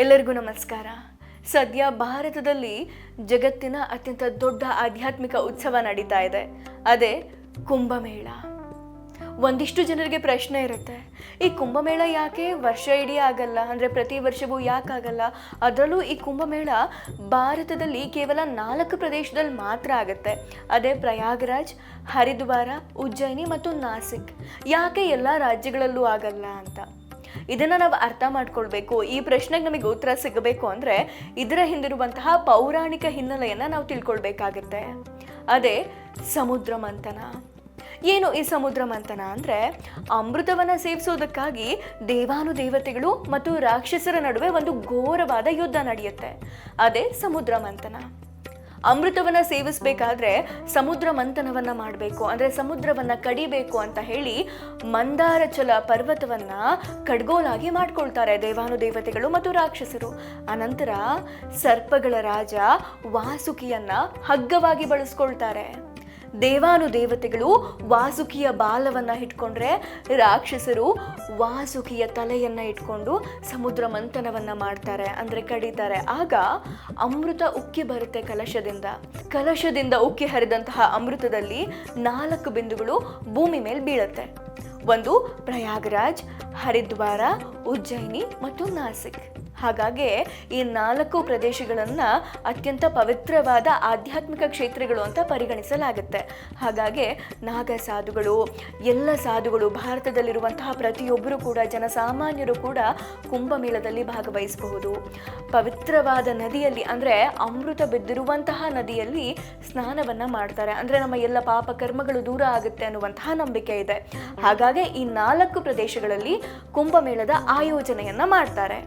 ಎಲ್ಲರಿಗೂ ನಮಸ್ಕಾರ. ಸದ್ಯ ಭಾರತದಲ್ಲಿ ಜಗತ್ತಿನ ಅತ್ಯಂತ ದೊಡ್ಡ ಆಧ್ಯಾತ್ಮಿಕ ಉತ್ಸವ ನಡೀತಾ ಇದೆ. ಅದೇ ಕುಂಭಮೇಳ. ಒಂದಿಷ್ಟು ಜನರಿಗೆ ಪ್ರಶ್ನೆ ಇರುತ್ತೆ, ಈ ಕುಂಭಮೇಳ ಯಾಕೆ ವರ್ಷ ಇಡೀ ಆಗಲ್ಲ? ಅಂದರೆ ಪ್ರತಿ ವರ್ಷವೂ ಯಾಕಾಗಲ್ಲ ಅದರಲ್ಲೂ ಈ ಕುಂಭಮೇಳ ಭಾರತದಲ್ಲಿ ಕೇವಲ ನಾಲ್ಕು ಪ್ರದೇಶದಲ್ಲಿ ಮಾತ್ರ ಆಗುತ್ತೆ. ಅದೇ ಪ್ರಯಾಗರಾಜ್, ಹರಿದ್ವಾರ, ಉಜ್ಜಯಿನಿ ಮತ್ತು ನಾಸಿಕ್. ಯಾಕೆ ಎಲ್ಲ ರಾಜ್ಯಗಳಲ್ಲೂ ಆಗಲ್ಲ ಅಂತ? ಇದನ್ನ ನಾವು ಅರ್ಥ ಮಾಡ್ಕೊಳ್ಬೇಕು. ಈ ಪ್ರಶ್ನೆಗೆ ನಮಗೆ ಉತ್ತರ ಸಿಗಬೇಕು ಅಂದ್ರೆ ಇದರ ಹಿಂದಿರುವಂತಹ ಪೌರಾಣಿಕ ಹಿನ್ನೆಲೆಯನ್ನ ನಾವು ತಿಳ್ಕೊಳ್ಬೇಕಾಗತ್ತೆ. ಅದೇ ಸಮುದ್ರ ಮಂಥನ. ಏನು ಈ ಸಮುದ್ರ ಮಂಥನ ಅಂದ್ರೆ ಅಮೃತವನ್ನ ಸೇವಿಸೋದಕ್ಕಾಗಿ ದೇವಾನುದೇವತೆಗಳು ಮತ್ತು ರಾಕ್ಷಸರ ನಡುವೆ ಒಂದು ಘೋರವಾದ ಯುದ್ಧ ನಡೆಯುತ್ತೆ. ಅದೇ ಸಮುದ್ರ ಮಂಥನ. ಅಮೃತವನ್ನ ಸೇವಿಸಬೇಕಾದ್ರೆ ಸಮುದ್ರ ಮಂಥನವನ್ನ ಮಾಡಬೇಕು, ಅಂದ್ರೆ ಸಮುದ್ರವನ್ನ ಕಡಿಬೇಕು ಅಂತ ಹೇಳಿ ಮಂದಾರಚಲ ಪರ್ವತವನ್ನ ಕಡ್ಗೋಲಾಗಿ ಮಾಡ್ಕೊಳ್ತಾರೆ ದೇವಾನುದೇವತೆಗಳು ಮತ್ತು ರಾಕ್ಷಸರು. ಅನಂತರ ಸರ್ಪಗಳ ರಾಜ ವಾಸುಕಿಯನ್ನ ಹಗ್ಗವಾಗಿ ಬಳಸ್ಕೊಳ್ತಾರೆ. ದೇವಾನುದೇವತೆಗಳು ವಾಸುಕಿಯ ಬಾಲವನ್ನ ಇಟ್ಕೊಂಡ್ರೆ ರಾಕ್ಷಸರು ವಾಸುಕಿಯ ತಲೆಯನ್ನ ಇಟ್ಕೊಂಡು ಸಮುದ್ರ ಮಂಥನವನ್ನ ಮಾಡ್ತಾರೆ, ಅಂದರೆ ಕಡಿತಾರೆ. ಆಗ ಅಮೃತ ಉಕ್ಕಿ ಬರುತ್ತೆ ಕಲಶದಿಂದ. ಕಲಶದಿಂದ ಉಕ್ಕಿ ಹರಿದಂತಹ ಅಮೃತದಲ್ಲಿ ನಾಲ್ಕು ಬಿಂದುಗಳು ಭೂಮಿ ಮೇಲೆ ಬೀಳುತ್ತೆ. ಒಂದು ಪ್ರಯಾಗರಾಜ್, ಹರಿದ್ವಾರ, ಉಜ್ಜಯಿನಿ ಮತ್ತು ನಾಸಿಕ್. ಹಾಗಾಗಿ ಈ ನಾಲ್ಕು ಪ್ರದೇಶಗಳನ್ನು ಅತ್ಯಂತ ಪವಿತ್ರವಾದ ಆಧ್ಯಾತ್ಮಿಕ ಕ್ಷೇತ್ರಗಳು ಅಂತ ಪರಿಗಣಿಸಲಾಗುತ್ತೆ. ಹಾಗಾಗಿ ನಾಗ ಸಾಧುಗಳು, ಎಲ್ಲ ಸಾಧುಗಳು, ಭಾರತದಲ್ಲಿರುವಂತಹ ಪ್ರತಿಯೊಬ್ಬರು ಕೂಡ, ಜನಸಾಮಾನ್ಯರು ಕೂಡ ಕುಂಭಮೇಳದಲ್ಲಿ ಭಾಗವಹಿಸಬಹುದು. ಪವಿತ್ರವಾದ ನದಿಯಲ್ಲಿ ಅಂದರೆ ಅಮೃತ ಬಿದ್ದಿರುವಂತಹ ನದಿಯಲ್ಲಿ ಸ್ನಾನವನ್ನ ಮಾಡ್ತಾರೆ. ಅಂದರೆ ನಮ್ಮ ಎಲ್ಲ ಪಾಪ ಕರ್ಮಗಳು ದೂರ ಆಗುತ್ತೆ ಅನ್ನುವಂತಹ ನಂಬಿಕೆ ಇದೆ. ಹಾಗಾಗಿ ಈ ನಾಲ್ಕು ಪ್ರದೇಶಗಳಲ್ಲಿ ಕುಂಭಮೇಳದ ಆಯೋಜನೆಯನ್ನ ಮಾಡ್ತಾರೆ.